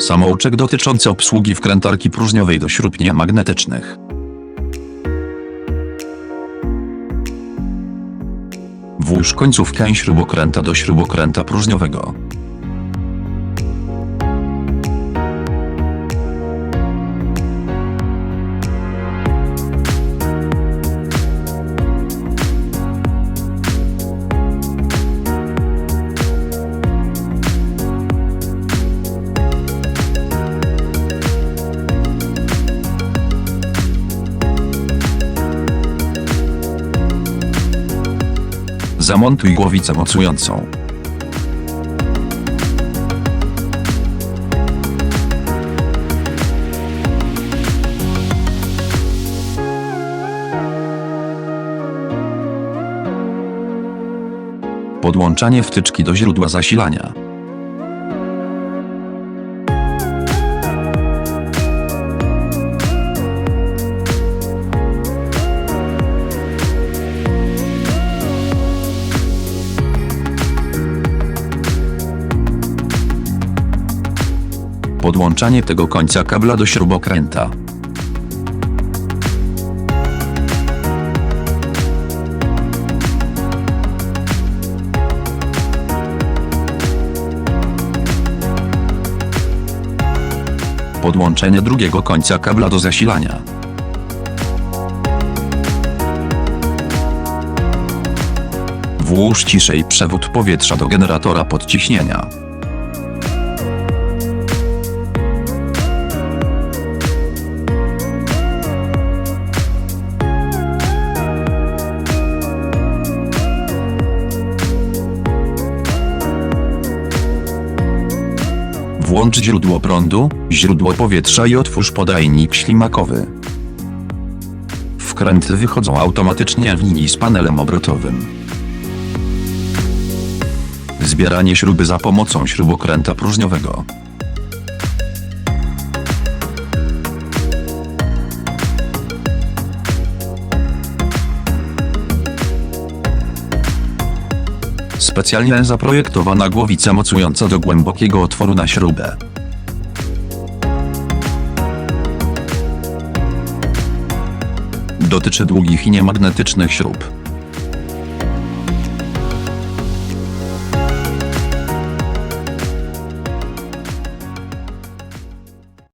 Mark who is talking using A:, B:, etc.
A: Samouczek dotyczący obsługi wkrętarki próżniowej do śrub niemagnetycznych. Włóż końcówkę śrubokręta do śrubokręta próżniowego. Zamontuj głowicę mocującą. Podłączanie wtyczki do źródła zasilania. Podłączanie tego końca kabla do śrubokręta. Podłączenie drugiego końca kabla do zasilania. Włóż ciszej przewód powietrza do generatora podciśnienia. Włącz źródło prądu, źródło powietrza i otwórz podajnik ślimakowy. Wkręty wychodzą automatycznie w linii z panelem obrotowym. Zbieranie śruby za pomocą śrubokręta próżniowego. Specjalnie zaprojektowana głowica mocująca do głębokiego otworu na śrubę. Dotyczy długich i niemagnetycznych śrub.